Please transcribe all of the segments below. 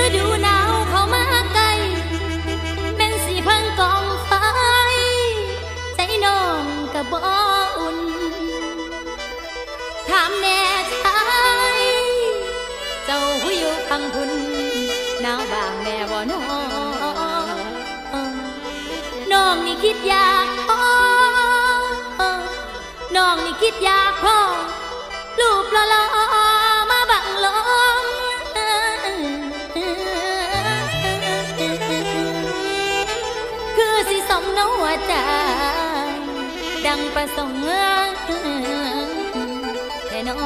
ฤดูหนาวเข้ามาใกล้แม่นสิพังกองไฟใจน้องก็บ่อุ่น ถามแน่ชายเจ้าหุยอยู่ฟังพุ่นหนาวบางแม่บ่น้องน้องนี่คิดอยากพ่อน้องนี่คิดอยากพ่อ ประสงค์แต่นอ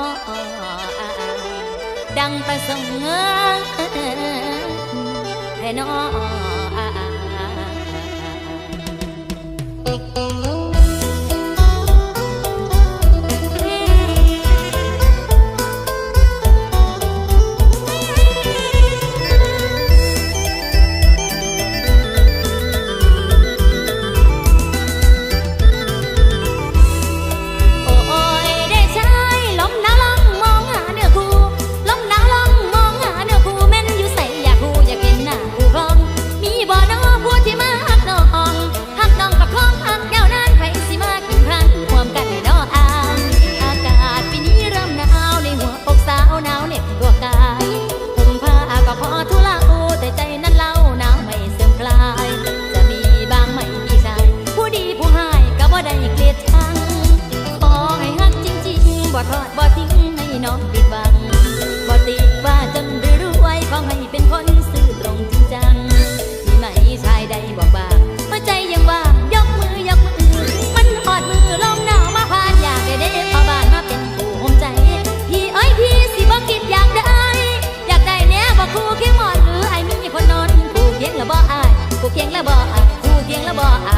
ดังประสงค์แต่นอ บ่ได้เกลียดชังขอให้ฮักจริงๆบ่ทอดบ่ทิ้งให้น้องปิดบังบ่ติดว่าจนหรือรวยขอให้เป็นคนซื่อตรงจริงจังมีไหมชายใดบอกบ้างหัวใจยังว่างยกมือยกมือ มันหอดมือลมหนาวมาผ่านอยากจะได้พอบ้านมาเป็นผู้ห่มใจ พี่เอ้ยพี่สิบ่คินอยากได้ อยากได้เนี้ยบอกคู่เคียงหมอนหรือไอ้มีคนนอนคู่เคียงละบอไอ้ยคู่เคียงละบอไอ้ยคู่เคียงละบอไอ้